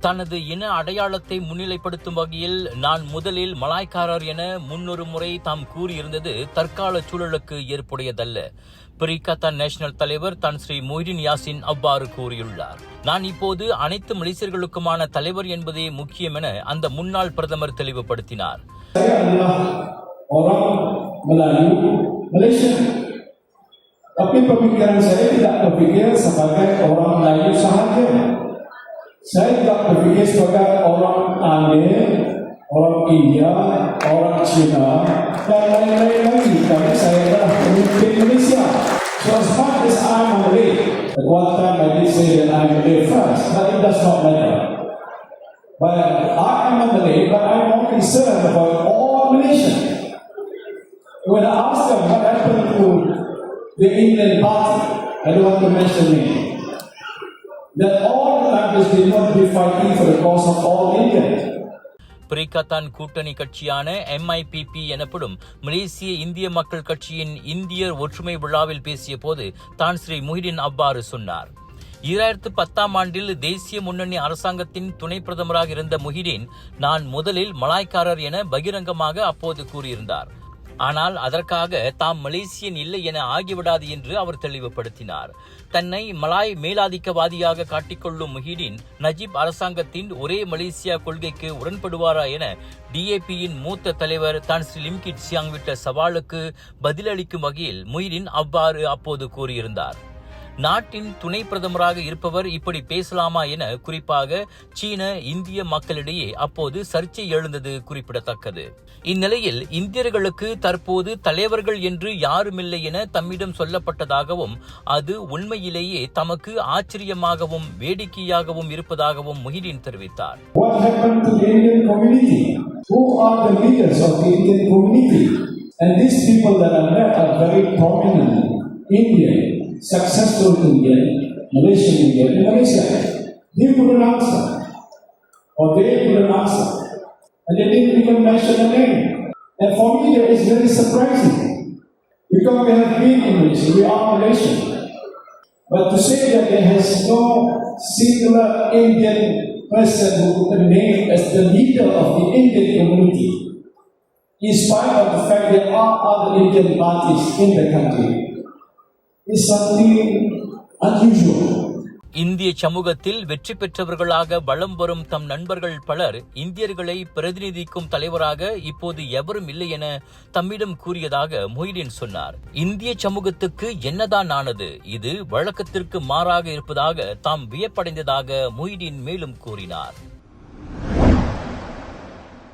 தனது இன அடையாளத்தை முன்னிலைப்படுத்தும் வகையில் நான் முதலில் மலாய்க்காரர் என முன்னொரு முறை தாம் கூறியிருந்தது தற்கால சூழலுக்கு ஏற்புடையதல்ல. பிரிகத்தான் நேஷனல் தலைவர் தான் ஸ்ரீ மொய்டின் யாசின் அவ்வாறு கூறியுள்ளார். நான் இப்போது அனைத்து மலேசியர்களுக்குமான தலைவர் என்பதே முக்கியம் என அந்த முன்னாள் பிரதமர் தெளிவுபடுத்தினார். Tapi pemikiran saya tidak berpikir sebagai orang Melayu sahaja. Saya juga berpikir sebagai orang Tamil, orang India, orang Cina, dan lain-lain lagi. Karena saya adalah pemimpin Malaysia. So as much as I'm Malay, at one time I did say that I'm Malay first, but it does not matter. But I am a Malay, but I'm more concerned about all Malaysians. When I ask them what happened to the Indian party, I don't want to mention name, that all the countries not be fighting for the cause of all Indians. பிரிகத்தான் கூட்டணி கட்சியான MIPP எனப்படும் மலேசிய இந்திய மக்கள் கட்சியின் இந்தியர் ஒற்றுமை விழாவில் பேசிய போது தான் ஸ்ரீ முஹிடின் அவ்வாறு சொன்னார் இரண்டாயிரத்து பத்தாம் ஆண்டில் தேசிய முன்னணி அரசாங்கத்தின் துணை பிரதமராக இருந்த முஹிடின் நான் முதலில் மலாய்க்காரர் என பகிரங்கமாக அப்போது கூறியிருந்தார் ஆனால் அதற்காக தாம் மலேசியன் இல்லை என ஆகிவிடாது என்று அவர் தெளிவுபடுத்தினார். தன்னை மலாய் மேலாதிக்கவாதியாக காட்டிக்கொள்ளும் முஹிடின் நஜீப் அரசாங்கத்தின் ஒரே மலேசியா கொள்கைக்கு உடன்படுவாரா என டிஏபியின் மூத்த தலைவர் தான் ஸ்ரீ லிம்கிட் சியாங் விட்ட சவாலுக்கு பதிலளிக்கும் வகையில் முஹிடின் அவ்வாறு அப்போது கூறியிருந்தார். நாட்டின் துணை பிரதமராக இருப்பவர் இப்படி பேசலாமா என குறிப்பாக சீன இந்திய மக்களிடையே அப்போது சர்ச்சை எழுந்தது குறிப்பிடத்தக்கது. இந்நிலையில் இந்தியர்களுக்கு தற்போது தலைவர்கள் என்று யாருமில்லை என தம்மிடம் சொல்லப்பட்டதாகவும் அது உண்மையிலேயே தமக்கு ஆச்சரியமாகவும் வேடிக்கையாகவும் இருப்பதாகவும் முஹிடின் தெரிவித்தார். And these people that I met are very prominent. Indian, successful Indian, Malaysian Indian in Malaysia. He couldn't answer. Or they couldn't answer. And they didn't even mention a name. And for me, that is very surprising. Because we have been in Malaysia, we are Malaysian. But to say that there has no singular Indian person who can name as the leader of the Indian community, in spite of the fact there are other Indian parties in the country, is something unusual. இந்திய சமூகத்தில் வெற்றி பெற்றவர்களாக வலம் வரும் தம் நண்பர்கள் பலர் இந்தியர்களை பிரதிநிதிக்கும் தலைவராக இப்போது எவரும் இல்லை என தம்மிடம் கூறியதாக மொய்டின் சொன்னார். இந்திய சமூகத்துக்கு என்னதான் ஆனது? இது வழக்கத்திற்கு மாறாக இருப்பதாக தாம் வியப்படைந்ததாக மொய்டின் மேலும் கூறினார்.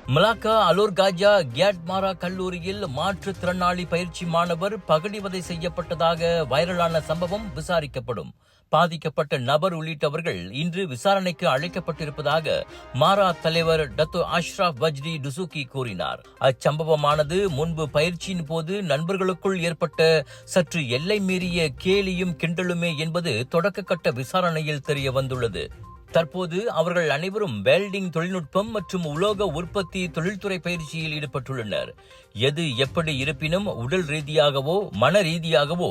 மலாக்கா அலோர் காஜா கியாட்மாரா கல்லூரியில் மாற்றுத்திறனாளி பயிற்சி மாணவர் பகடிவதை செய்யப்பட்டதாக வைரலான சம்பவம் விசாரிக்கப்படும். பாதிக்கப்பட்ட நபர் உள்ளிட்டவர்கள் இன்று விசாரணைக்கு அழைக்கப்பட்டிருப்பதாக மாரா தலைவர் டத்து அஷ்ராப் வஜ்ரி டுசுகி கூறினார். அச்சம்பவமானது முன்பு பயிற்சியின் போது நண்பர்களுக்குள் ஏற்பட்ட சற்று எல்லை மீறிய கேலியும் கிண்டலுமே என்பது தொடக்கக்கட்ட விசாரணையில் தெரிய வந்துள்ளது தற்போது அவர்கள் அனைவரும் வெல்டிங் தொழில்நுட்பம் மற்றும் உலோக உற்பத்தி தொழில்துறை பயிற்சியில் ஈடுபட்டுள்ளனர். எது எப்படி இருப்பினும் உடல் ரீதியாகவோ மன ரீதியாகவோ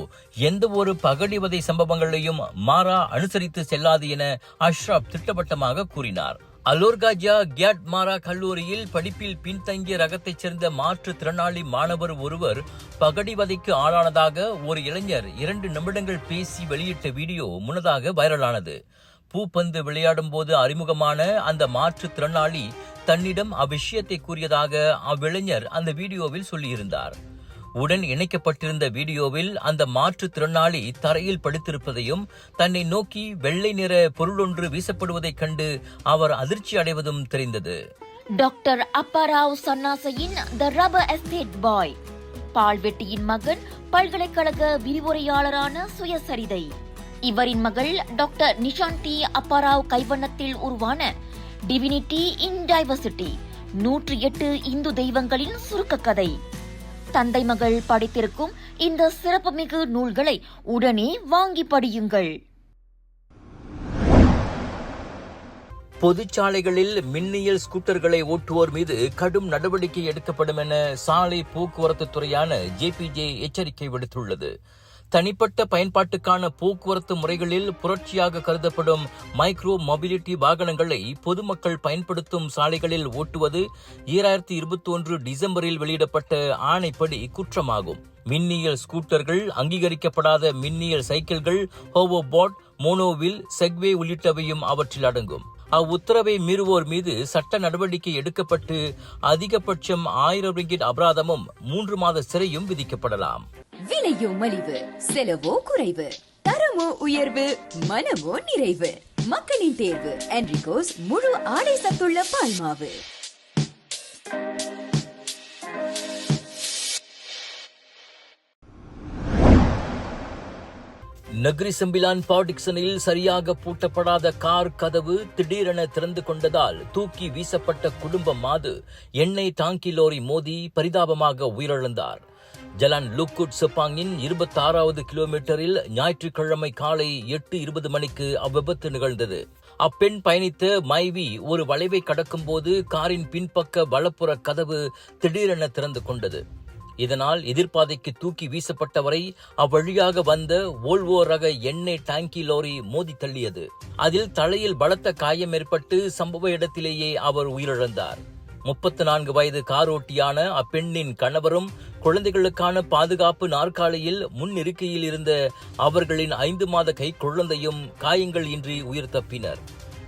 எந்த ஒரு பகடிவதை சம்பவங்களையும் மாறா அனுசரித்து செல்லாது என அஷ்ராப் திட்டவட்டமாக கூறினார். அலோர்காஜா கியாட் மாரா கல்லூரியில் படிப்பில் பின்தங்கிய ரகத்தைச் சேர்ந்த மாற்றுத்திறனாளி மாணவர் ஒருவர் பகடிவதைக்கு ஆளானதாக ஒரு இளைஞர் இரண்டு நிமிடங்கள் பேசி வெளியிட்ட வீடியோ முன்னதாக வைரலானது. பூப்பந்து விளையாடும் போது அறிமுகமான அந்த மாற்றுத்திறனாளி தன்னிடம் அவ்விஷயத்தை கூறியதாக அவ்விளைஞர் அந்த வீடியோவில் சொல்லியிருந்தார். உடன் இணைக்கப்பட்டிருந்த வீடியோவில் அந்த மாற்றுத்திறனாளி தரையில் படுத்திருப்பதையும் தன்னை நோக்கி வெள்ளை நிற பொருளொன்று வீசப்படுவதைக் கண்டு அவர் அதிர்ச்சி அடைவதும் தெரிந்தது. டாக்டர் அப்பாராவ் சன்னாசையின் த ரப்பர் எஸ்டேட் பாய். பால்வெட்டியின் மகன் பல்கலைக்கழக விரிவுரையாளரான சுயசரிதை. இவரின் மகள் டாக்டர் நிஷாந்தி அப்பாராவ் கைவண்ணத்தில் உருவான டிவினிட்டி இன் டைவர்சிட்டி நூற்றி எட்டு இந்து தெய்வங்களின் சுருக்க கதை. தந்தை மகள் படித்திருக்கும் இந்த சிறப்புமிகு நூல்களை உடனே வாங்கி படியுங்கள். பொதுச்சாலைகளில் மின்னியல் ஸ்கூட்டர்களை ஓட்டுவோர் மீது கடும் நடவடிக்கை எடுக்கப்படும் என சாலை போக்குவரத்து துறையான ஜேபிஜே எச்சரிக்கை விடுத்துள்ளது. தனிப்பட்ட பயன்பாட்டுக்கான போக்குவரத்து முறைகளில் புரட்சியாக கருதப்படும் மைக்ரோ மொபிலிட்டி வாகனங்களை பொதுமக்கள் பயன்படுத்தும் சாலைகளில் ஓட்டுவது ஈராயிரத்தி இருபத்தி ஒன்று டிசம்பரில் வெளியிடப்பட்ட ஆணைப்படி குற்றமாகும். மின்னியல் ஸ்கூட்டர்கள் அங்கீகரிக்கப்படாத மின்னியல் சைக்கிள்கள் ஹோவோபாட் மோனோவில் செக்வே உள்ளிட்டவையும் அவற்றில் அடங்கும். அவ்வுத்தரவை மீறுவோர் மீது சட்ட நடவடிக்கை எடுக்கப்பட்டு அதிகபட்சம் ஆயிரம் ரிங்கிட் அபராதமும் மூன்று மாத சிறையும் விதிக்கப்படலாம். விலையோ மலிவு செலவோ குறைவு தரமோ உயர்வு மனமோ நிறைவு. மக்களின் தேர்வு என்ரிகோஸ் முழு ஆடை சத்துள்ள பால்மாவு. நகரி செம்பிலான் பாடிக்சனில் சரியாக பூட்டப்படாத கார் கதவு திடீரென திறந்து கொண்டதால் தூக்கி வீசப்பட்ட குடும்ப மாது எண்ணெய் டாங்கி லோரி மோதி பரிதாபமாக உயிரிழந்தார். ஜலான் லுக்குட் செப்பாங்கின் இருபத்தி ஆறாவது கிலோமீட்டரில் ஞாயிற்றுக்கிழமை காலை எட்டு இருபது மணிக்கு அவ்விபத்து நிகழ்ந்தது. அப்பெண் பயணித்த மைவி ஒரு வளைவை கடக்கும்போது காரின் பின்பக்க வலப்புற கதவு திடீரென திறந்து கொண்டது. இதனால் எதிர்ப்பாதைக்கு தூக்கி வீசப்பட்டவரை அவ்வழியாக வந்த ஓல்வோ ரக எண்ணெய் டாங்கி லோரி மோதி தள்ளியது. அதில் தலையில் பலத்த காயம் ஏற்பட்டு சம்பவ இடத்திலேயே அவர் உயிரிழந்தார். முப்பத்து நான்கு வயது காரோட்டியான அப்பெண்ணின் கணவரும் குழந்தைகளுக்கான பாதுகாப்பு நாற்காலியில் முன் இருக்கையில் இருந்த அவர்களின் ஐந்து மாத கை குழந்தையும் காயங்கள் இன்றி உயிர் தப்பினர்.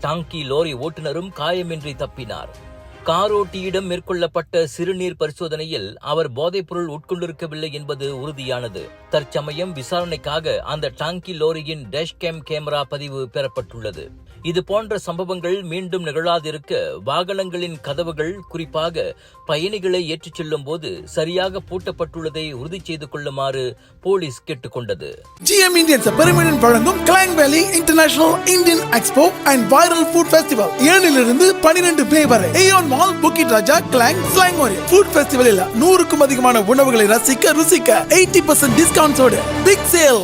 டாங்கி லோரி ஓட்டுநரும் காயமின்றி தப்பினார். காரோட்டியிடம் மேற்கொள்ளப்பட்ட சிறுநீர் பரிசோதனையில் அவர் போதைப்பொருள் உட்கொண்டிருக்கவில்லை என்பது உறுதியானது. தற்சமயம் விசாரணைக்காக அந்த டாங்கி லோரியின் டேஷ்கேம் கேமரா பதிவு பெறப்பட்டுள்ளது. இது போன்ற சம்பவங்கள் மீண்டும் நிகழாதிருக்க வாகனங்களின் கதவுகள் குறிப்பாக பயணிகளை ஏற்றிச் செல்லும் போது சரியாக பூட்டப்பட்டுள்ளதை உறுதி செய்து கொள்ளுமாறு போலீஸ் கேட்டுக்கொண்டது. ஜிஎம் இந்தியன் பெருமிடன் வழங்கும் Klang Valley international Indian expo and viral food festival ஏழிலிருந்து பனிரெண்டு மே வரை. AEON mall Bukit Raja Klang slang ஒரு ஃபுட் ஃபெஸ்டிவலில் நூறுக்கும் அதிகமான உணவுகளை ரசிக்க ருசிக்க எயிட்டி பர்சன்ட் டிஸ்கவுண்ட்ஸோடு பிக் சேல்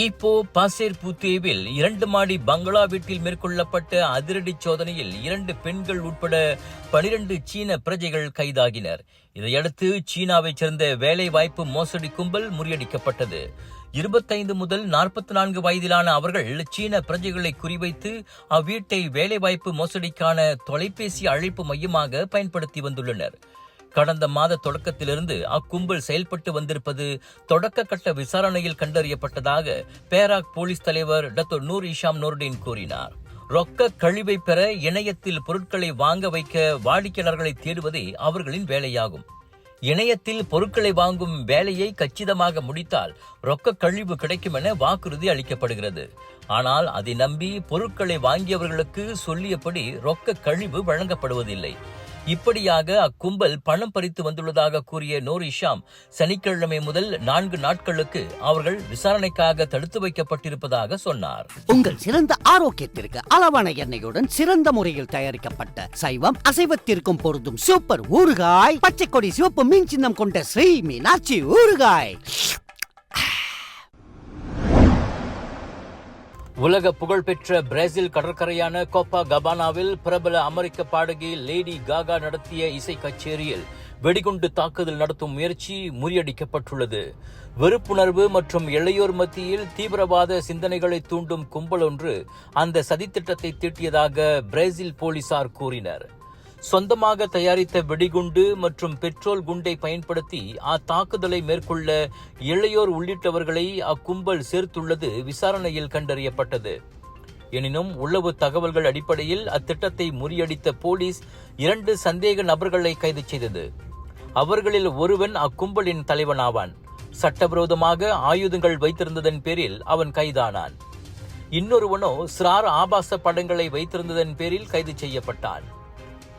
இப்போ பாசேர் புத்தேவில் இரண்டு மாடி பங்களா வீட்டில் மேற்கொள்ளப்பட்ட அதிரடி சோதனையில் இரண்டு பெண்கள் உட்பட பனிரண்டு சீன பிரஜைகள் கைதாகினர். இதையடுத்து சீனாவைச் சேர்ந்த வேலை வாய்ப்பு மோசடி கும்பல் முறியடிக்கப்பட்டது. இருபத்தைந்து முதல் நாற்பத்தி நான்கு வயதிலான அவர்கள் சீன பிரஜைகளை குறிவைத்து அவ்வீட்டை வேலைவாய்ப்பு மோசடிக்கான தொலைபேசி அழைப்பு மையமாக பயன்படுத்தி வந்துள்ளனர். கடந்த மாத தொடக்கத்திலிருந்து அக்கும்பல் செயல்பட்டு வந்திருப்பது தொடக்க கட்ட விசாரணையில் கண்டறியப்பட்டதாக பேராக் போலீஸ் தலைவர் டாக்டர் நூர் இஷாம் நோர்டின் கூறினார். ரொக்க கழிவை பெற இணையத்தில் பொருட்களை வாங்க வைக்க வாடிக்கையாளர்களை தேடுவதே அவர்களின் வேலையாகும். இணையத்தில் பொருட்களை வாங்கும் வேலையை கச்சிதமாக முடித்தால் ரொக்க கழிவு கிடைக்கும் என வாக்குறுதி அளிக்கப்படுகிறது. ஆனால் அதை நம்பி பொருட்களை வாங்கியவர்களுக்கு சொல்லியபடி ரொக்க கழிவு வழங்கப்படுவதில்லை. இப்படியாக அக்கும்பல் பணம் பறித்து வந்துள்ளதாக கூறிய நூர் இஷாம் சனிக்கிழமை முதல் நான்கு நாட்களுக்கு அவர்கள் விசாரணைக்காக தடுத்து வைக்கப்பட்டிருப்பதாக சொன்னார். உங்கள் சிறந்த ஆரோக்கியத்திற்கு அளவான எண்ணெயுடன் சிறந்த முறையில் தயாரிக்கப்பட்ட சைவம் அசைவத்திற்கும் பொருந்தும் சூப்பர் ஊறுகாய் பச்சை கொடி சிவப்பு மீன் சின்னம் கொண்ட ஸ்ரீ மீனாட்சி ஊறுகாய். உலக புகழ்பெற்ற பிரேசில் கடற்கரையான கோப்பா கபானாவில் பிரபல அமெரிக்க பாடகி லேடி காகா நடத்திய இசை கச்சேரியில் வெடிகுண்டு தாக்குதல் நடத்தும் முயற்சி முறியடிக்கப்பட்டுள்ளது. வெறுப்புணர்வு மற்றும் இளையோர் மத்தியில் தீவிரவாத சிந்தனைகளை தூண்டும் கும்பல் ஒன்று அந்த சதித்திட்டத்தை தீட்டியதாக பிரேசில் போலீசார் கூறினர். சொந்தமாக தயாரித்த வெடிகுண்டு மற்றும் பெட்ரோல் குண்டை பயன்படுத்தி அத்தாக்குதலை மேற்கொள்ள இளையோர் உள்ளிட்டவர்களை அக்கும்பல் சேர்த்துள்ளது விசாரணையில் கண்டறியப்பட்டது. எனினும் உளவு தகவல்கள் அடிப்படையில் அத்திட்டத்தை முறியடித்த போலீஸ் இரண்டு சந்தேக நபர்களை கைது செய்தது. அவர்களில் ஒருவன் அக்கும்பலின் தலைவனாவான். சட்டவிரோதமாக ஆயுதங்கள் வைத்திருந்ததன் பேரில் அவன் கைதானான். இன்னொருவனோ சிறார் ஆபாச படங்களை வைத்திருந்ததன் பேரில் கைது செய்யப்பட்டான்.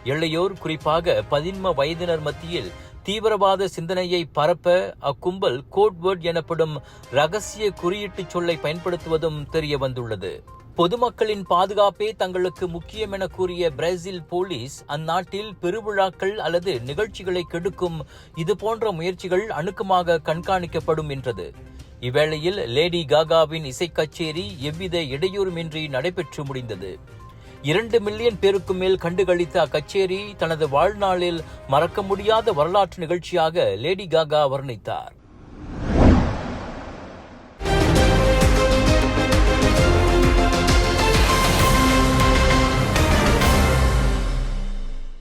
இளையோர் குறிப்பாக பதின்ம வயதினர் மத்தியில் தீவிரவாத சிந்தனையை பரப்ப அக்கும்பல் கோட்வேர்ட் எனப்படும் ரகசிய குறியீட்டுச் சொல்லை பயன்படுத்துவதும் தெரிய வந்துள்ளது பொதுமக்களின் பாதுகாப்பே தங்களுக்கு முக்கியம் என கூறிய பிரேசில் போலீஸ் அந்நாட்டில் பெருவிழாக்கள் அல்லது நிகழ்ச்சிகளை கெடுக்கும் இது போன்ற முயற்சிகள் அணுக்கமாக கண்காணிக்கப்படும் என்றது. இவ்வேளையில் லேடி காகாவின் இசை கச்சேரி எவ்வித இடையூறுமின்றி நடைபெற்று முடிந்தது. இரண்டு மில்லியன் பேருக்கு மேல் கண்டுகளித்த அக்கச்சேரி தனது வாழ்நாளில் மறக்க முடியாத வரலாற்று நிகழ்ச்சியாக லேடி காகா வர்ணித்தார்.